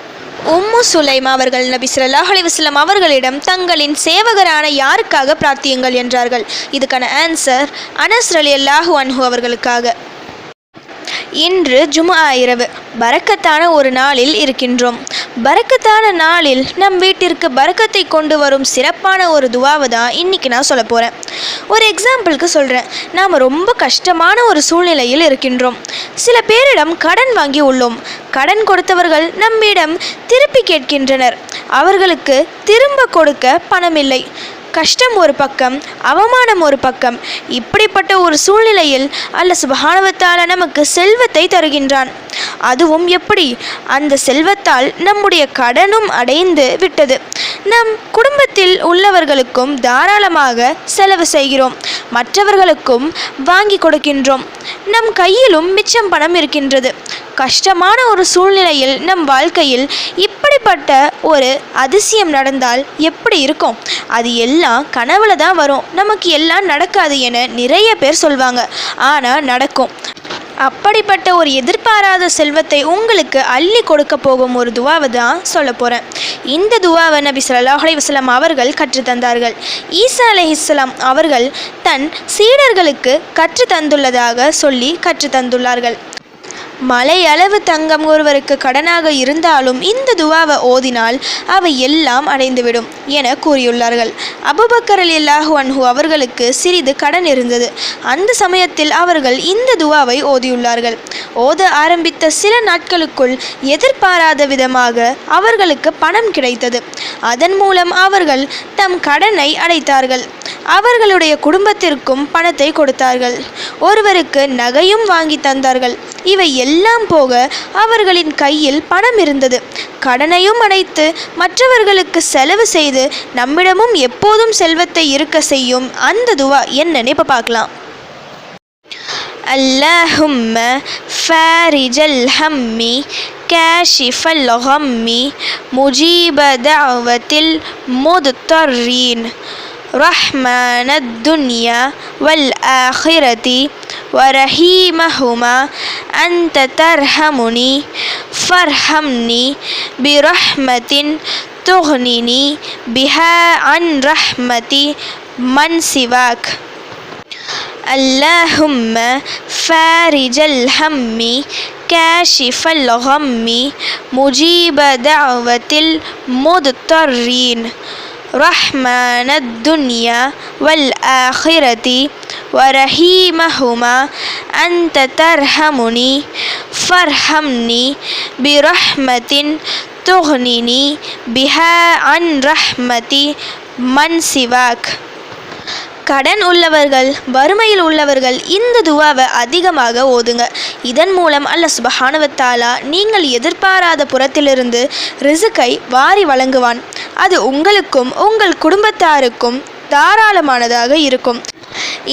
உம்மு சுலைமா அவர்கள் நபி சொல்லாஹ் அலைஹி அவர்களிடம் தங்களின் சேவகரான யாருக்காக பிரார்த்தியுங்கள் என்றார்கள். இதுக்கான ஆன்சர் அனஸ் ரலியல்லாஹு அன்ஹு அவர்களுக்காக. இன்று ஜுமா இரவு. பறக்கத்தான ஒரு நாளில் இருக்கின்றோம். பறக்கத்தான நாளில் நம் வீட்டிற்கு பறக்கத்தை கொண்டு வரும் சிறப்பான ஒரு துவாவை தான் இன்னைக்கு நான் சொல்ல போகிறேன் ஒரு எக்ஸாம்பிளுக்கு சொல்கிறேன் நாம் ரொம்ப கஷ்டமான ஒரு சூழ்நிலையில் இருக்கின்றோம். சில பேரிடம் கடன் வாங்கி உள்ளோம். கடன் கொடுத்தவர்கள் நம்மிடம் திருப்பி கேட்கின்றனர். அவர்களுக்கு திரும்ப கொடுக்க பணமில்லை. கஷ்டம் ஒரு பக்கம் அவமானம் ஒரு பக்கம். இப்படிப்பட்ட ஒரு சூழ்நிலையில் அல்ல சுபகானவத்தால் நமக்கு செல்வத்தை தருகின்றான். அதுவும் எப்படி? அந்த செல்வத்தால் நம்முடைய கடனும் அடைந்து விட்டது. நம் குடும்பத்தில் உள்ளவர்களுக்கும் தாராளமாக செலவு செய்கிறோம். மற்றவர்களுக்கும் வாங்கி கொடுக்கின்றோம். நம் கையிலும் மிச்சம் பணம் இருக்கின்றது. கஷ்டமான ஒரு சூழ்நிலையில் நம் வாழ்க்கையில் இப்படிப்பட்ட ஒரு அதிசயம் நடந்தால் எப்படி இருக்கும்? அது எல்லாம் கனவுல தான் வரும். நமக்கு எல்லாம் நடக்காது என நிறைய பேர் சொல்வாங்க. ஆனால் நடக்கும். அப்படிப்பட்ட ஒரு எதிர்பாராத செல்வத்தை உங்களுக்கு அள்ளி கொடுக்க போகும் ஒரு துவாவை தான் சொல்ல போகிறேன் இந்த துவாவை நபி ஸல்லல்லாஹு அலைஹி அவர்கள் கற்றுத்தந்தார்கள் ஈசா அலைஹிஸ்ஸலாம் அவர்கள் தன் சீடர்களுக்கு கற்றுத்தந்துள்ளதாக சொல்லி கற்றுத்தந்துள்ளார்கள் மலையளவு தங்கம் ஒருவருக்கு கடனாக இருந்தாலும் இந்த துவாவை ஓதினால் அவை எல்லாம் அடைந்துவிடும் என கூறியுள்ளார்கள். அபுபக்கர் அல்லாஹு அன்ஹு அவர்களுக்கு சிறிது கடன் இருந்தது. அந்த சமயத்தில் அவர்கள் இந்த துவாவை ஓதியுள்ளார்கள். ஓத ஆரம்பித்த சில நாட்களுக்குள் எதிர்பாராத விதமாக அவர்களுக்கு பணம் கிடைத்தது. அதன் மூலம் அவர்கள் தம் கடனை அடைத்தார்கள். அவர்களுடைய குடும்பத்திற்கும் பணத்தை கொடுத்தார்கள். ஒருவருக்கு நகையும் வாங்கி தந்தார்கள். இவை எல்லாம் போக அவர்களின் கையில் பணம் இருந்தது கடனையும் அடைத்து மற்றவர்களுக்கு செலவு செய்து நம்மிடமும் எப்போதும் செல்வத்தை இருக்க செய்யும் அந்த துவா என்னன்னு இப்போ பார்க்கலாம் اللهم فارج الهم كاشف الغم مجيب دعوة المضطرين رحمن الدنيا والآخرة ورحيمهما أنت ترحمني فارحمني برحمة تغنني بها عن رحمة من سواك. اللهم فارج الهم كاشف الغم مجيب دعوة المضطرين. رحمن الدنيا والآخرة ورحيمهما أنت ترحمني فارحمني برحمة تغنني بها عن رحمة من سواك. கடன் உள்ளவர்கள் வறுமையில் உள்ளவர்கள் இந்த துவாவை அதிகமாக ஓதுங்க. இதன் மூலம் அல்ல சுபஹானுவத்தாலா நீங்கள் எதிர்பாராத புறத்திலிருந்து ரிசுக்கை வாரி வழங்குவான். அது உங்களுக்கும் உங்கள் குடும்பத்தாருக்கும் தாராளமானதாக இருக்கும்.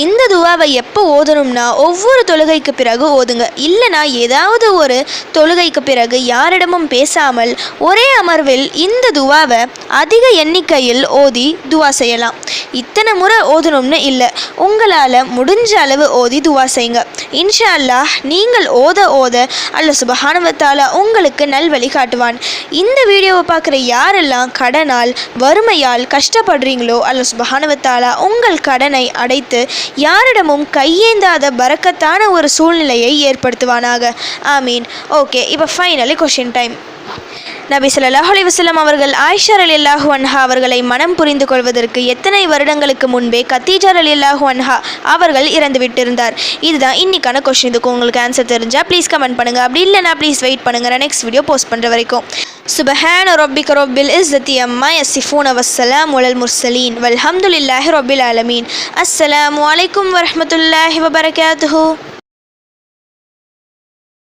இந்த துவாவை எப்போ ஓதணும்னா ஒவ்வொரு தொழுகைக்கு பிறகு ஓதுங்க. இல்லைனா ஏதாவது ஒரு தொழுகைக்கு பிறகு யாரிடமும் பேசாமல் ஒரே அமர்வில் இந்த துவாவை அதிக எண்ணிக்கையில் ஓதி துவா செய்யலாம். இத்தனை முறை ஓதணும்னு இல்லை. உங்களால் முடிஞ்ச அளவு ஓதி துவா செய்யுங்க. இன்ஷா அல்லாஹ் நீங்கள் ஓத ஓத அல்ல சுபஹானவத்தாலா உங்களுக்கு நல்வழி காட்டுவான். இந்த வீடியோவை பார்க்குற யாரெல்லாம் கடனால் வறுமையால் கஷ்டப்படுறீங்களோ அல்ல சுபஹானவத்தாலா உங்கள் கடனை அடைத்து யாரிடமும் கையேந்தாத பறக்கத்தான ஒரு சூழ்நிலையை ஏற்படுத்துவானாக. ஐ மீன் ஓகே இப்போ ஃபைனலி கொஷின் டைம் நபி சொல்லாஹ் அலைஹி அவர்கள் அவர்கள் ஆயிஷா ரலியல்லாஹு அன்ஹா அவர்களை மனம் புரிந்து கொள்வதற்கு எத்தனை வருடங்களுக்கு முன்பே கத்தீஜா ரலியல்லாஹு அன்ஹா அவர்கள் இறந்து விட்டிருந்தார். இதுதான் இன்னைக்கான கொஸ்டின் இதுக்கு உங்களுக்கு ஆன்சர் தெரிஞ்சால் ப்ளீஸ் கமெண்ட் பண்ணுங்கள் அப்படி இல்லைனா ப்ளீஸ் வெயிட் பண்ணுங்க. நான் நெக்ஸ்ட் வீடியோ போஸ்ட் பண்ணுற வரைக்கும். சுபஹான ரப்பிக ரப்பில் இஸ்ஸத்தி அம்மா யசிஃபூன வஸ்ஸலாம் உலல் முர்சலீன் வல்ஹம்துலில்லாஹி ரொபில் ஆலமீன். அஸ்ஸலாமு வலைக்கம் வரமத்துல்லாஹி வபரகாத்து